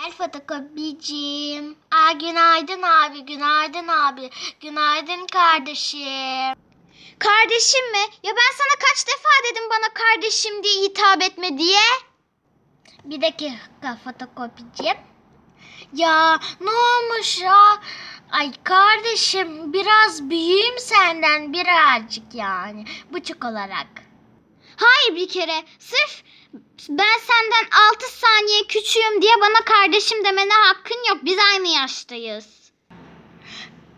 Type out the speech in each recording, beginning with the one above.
Gel fotokopicim. Aa, günaydın abi, günaydın abi. Günaydın kardeşim. Kardeşim mi? Ya ben sana kaç defa dedim bana kardeşim diye hitap etme diye. Bir dakika fotokopicim. Ya ne olmuş ya? Ay kardeşim biraz büyüğüm senden birazcık yani. Buçuk olarak. Hayır bir kere. Sırf ben senden 6 saniye küçüğüm diye bana kardeşim demene hakkın yok. Biz aynı yaştayız.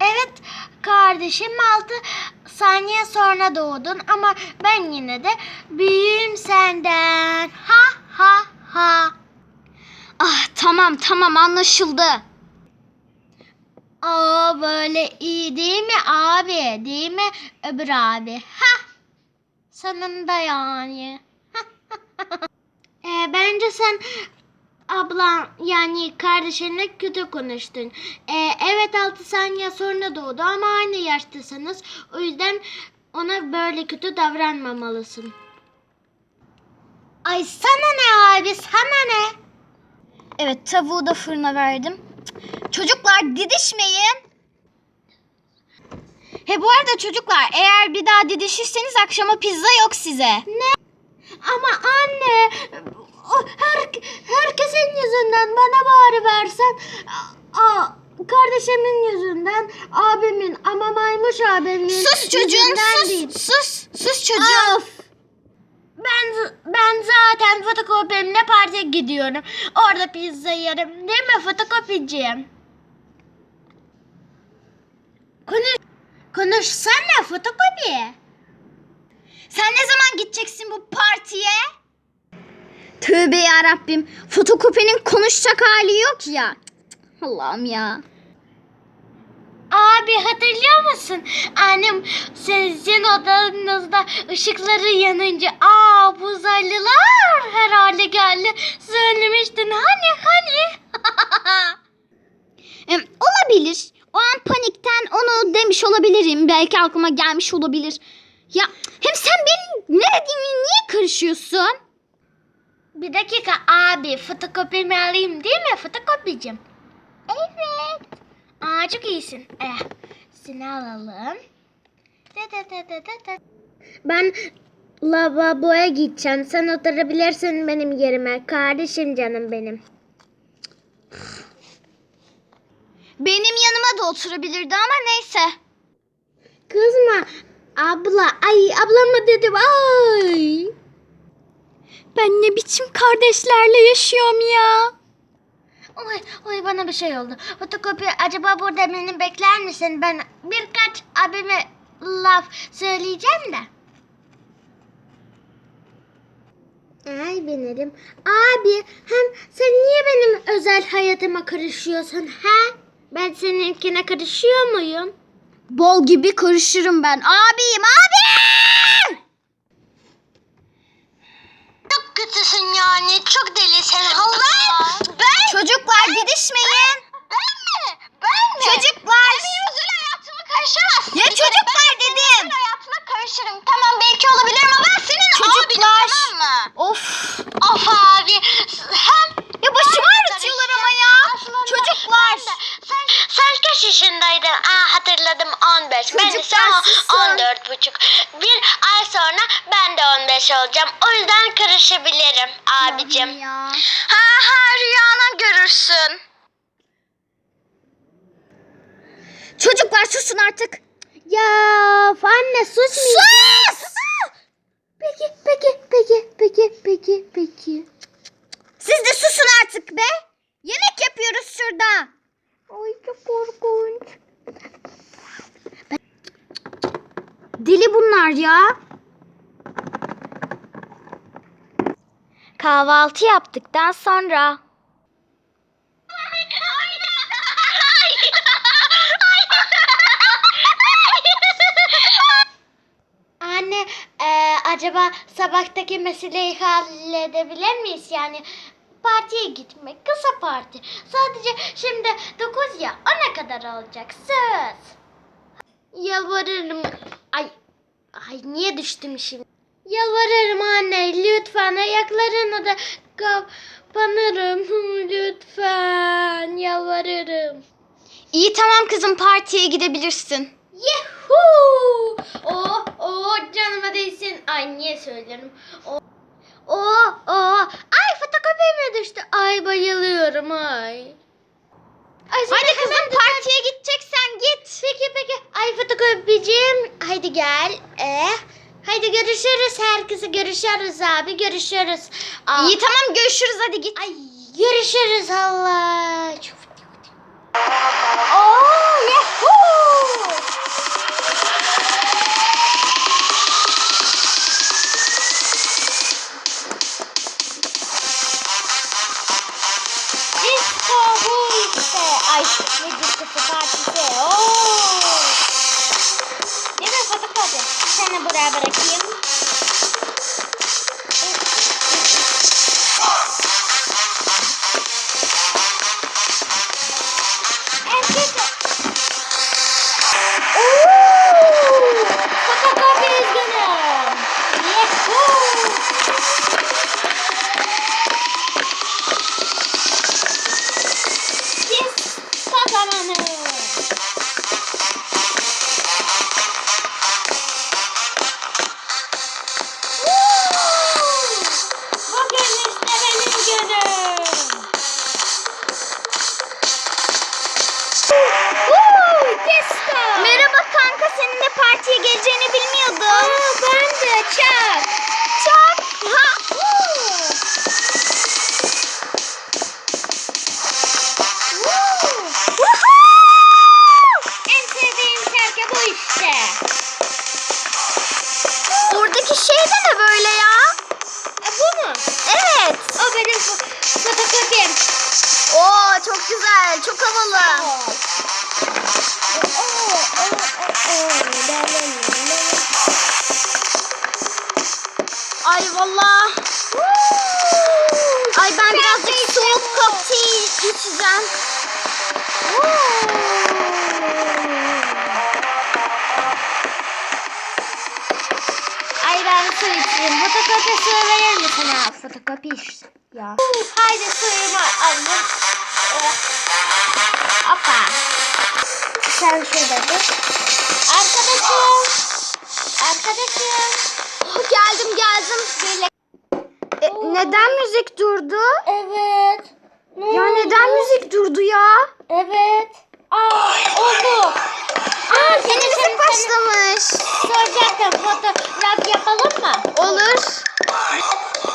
Evet kardeşim 6 saniye sonra doğdun ama ben yine de büyüğüm senden. Ha ha ha. Ah tamam tamam anlaşıldı. Aa böyle iyi değil mi abi? Değil mi öbür abi? Ha. Sonunda yani. e, bence sen ablan yani kardeşinle kötü konuştun. E, evet 6 saniye sonra doğdu ama aynı yaştasınız. O yüzden ona böyle kötü davranmamalısın. Ay sana ne abi sana ne? Evet tavuğu da fırına verdim. Çocuklar didişmeyin. He bu arada çocuklar eğer bir daha didişirseniz akşama pizza yok size. Ama anne o her, herkesin yüzünden bana bari versen a, kardeşimin yüzünden abimin ama maymuş abimin Sus çocuğum yüzünden sus. değil. Sus. Sus çocuğum. Of. Ben ben zaten fotokopimle partiye gidiyorum. Orada pizza yerim. Değil mi fotokopiciyim? Konuş, konuşsana fotokopi. Sen ne zaman gideceksin bu partiye? Tövbe ya Rabbim. Fotokopinin konuşacak hali yok ya. Allah'ım ya. Abi hatırlıyor musun? Annem sizin odanızda ışıkları yanınca aa bu uzaylılar herhalde geldi söylemiştin. Hani hani? Olabilir. O an panikten onu demiş olabilirim. Belki aklıma gelmiş olabilir. Ya hem sen benim ne dediğimi niye karışıyorsun? Bir dakika abi fotokopimi alayım değil mi fotokopicim? Evet. Aa çok iyisin. Eh, seni alalım. Da da da da da. Ben lavaboya gideceğim. Sen oturabilirsin benim yerime. Kardeşim canım benim. Benim da oturabilirdi ama neyse. Kızma. Abla. Ay ablama dedim. Ay. Ben ne biçim kardeşlerle yaşıyorum ya. Oy, oy bana bir şey oldu. Fotokopi acaba burada beni bekler misin? Ben birkaç abime laf söyleyeceğim de. Ay benim. Abi hem sen niye benim özel hayatıma karışıyorsun ha? Ben seninkine karışıyor muyum? Bol gibi karışırım ben. Abiyim abi! Çok kötüsün yani. Çok delisin. Allah. Ben... Çocuklar didişmeyin. Ben mi? Ben mi? Çocuklar. Benim özel hayatıma karışamazsın. Ya çocuklar ben senin dedim. özel hayatına karışırım. Tamam belki olabilirim ama ben senin Çocuklar. abinim tamam mı? Of. Of abi. Hem Ya başımı Ben de ağrıtıyorlar karışacağım. ama ya. Aslında Çocuklar. ben de. Sen, yaşındaydın? Aa hatırladım 15. Ben ise susun. 14 buçuk. Bir ay sonra ben de 15 olacağım. O yüzden karışabilirim abicim. Ya. Ha ha rüyana görürsün. Çocuklar susun artık. Ya anne sus Sus! Peki peki peki peki peki peki. Siz de susun artık be. Yemek yapıyoruz şurada. Ay çok korkunç. Deli bunlar ya. Kahvaltı yaptıktan sonra. Anne e, acaba sabahtaki meseleyi halledebilir miyiz? Yani partiye gitmek kısa parti. Sadece şimdi 9 ya 10'a kadar olacak söz. Yalvarırım. Ay niye düştüm şimdi? Yalvarırım anne lütfen ayaklarını da kapanırım lütfen. yalvarırım. İyi tamam kızım partiye gidebilirsin. Yuhuu! Oh, oh canıma değsin. Ay niye söylerim? Oh, oh, oh. Ay fotokopi mi düştü? Ay bayılıyorum ay. Ay, Hadi kızım partiye gideceksen git. Peki peki. Ay fotokopicim. Haydi gel. Ee, haydi görüşürüz. Herkese görüşürüz abi. Görüşürüz. Aa, İyi tamam görüşürüz hadi git. Ay görüşürüz Allah. Çok na Burábara aqui. Partiye geleceğini bilmiyordum. Aa, ben de çak. Çak. Ha. En sevdiğim şarkı bu işte. Oradaki şey de ne böyle ya? E, bu mu? Evet. O benim fo- fotokopim. Oo çok güzel, çok havalı. Ay valla. Ay ben birazcık soğuk kokteyl içeceğim. Ay ben su içeyim. Fotokopi su verir misin ha? Fotokopi. Ya. Haydi suyumu aldım. Hoppa. Sen şurada dur. Geldim. Böyle. E, neden müzik durdu? Evet. Ne Ya oldu? neden müzik durdu ya? Evet. Aa oldu. Aa seni müzik başlamış. soracaktım. Fotoğraf yapalım mı? Olur.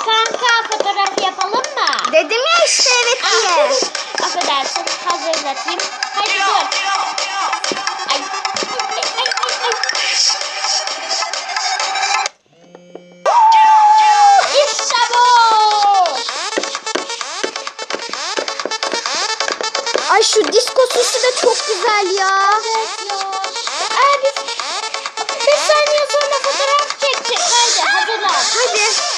Kanka fotoğraf yapalım mı? Dedim ya işte evet diye. Affedersin hazırlatayım. Haydi dur. Süsü de çok güzel ya. Evet ya. Biz bir saniye sonra fotoğraf çekecek. Haydi hazırlan. Hadi.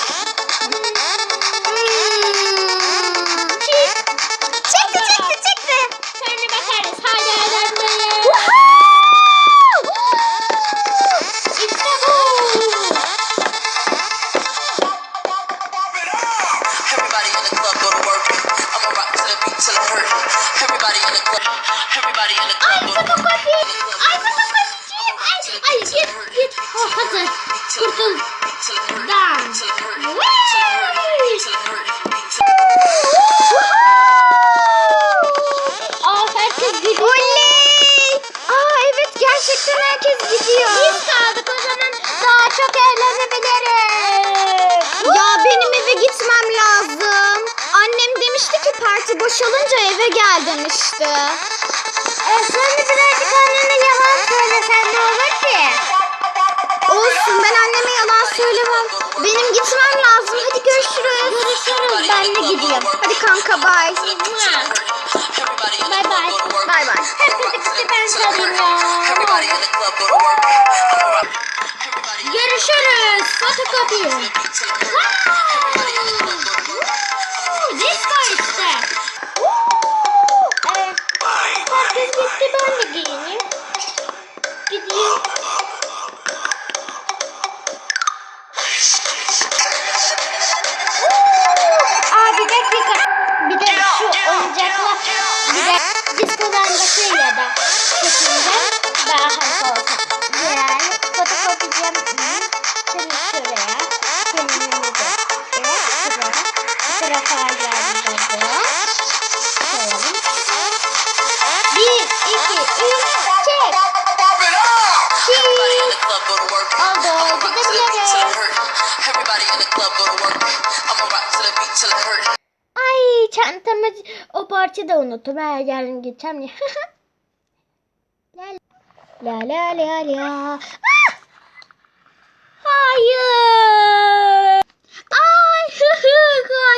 Demişti. E, sen de birazcık annene yalan söylesen ne olur ki? Olsun ben anneme yalan söylemem. Benim gitmem lazım. Hadi görüşürüz. Görüşürüz ben de gidiyorum. Hadi kanka go to work. Bye bye. Herkese gitti ben ya. Everybody in the in the club, go to work. I'ma rock to the beat till it hurt. Everybody in the club, go to work. I'ma rock to the beat till it hurt. Ay çantamı o parça da unuttum. Ha, yarın gideceğim ya. la la la la. Ah! Hayır. Ay.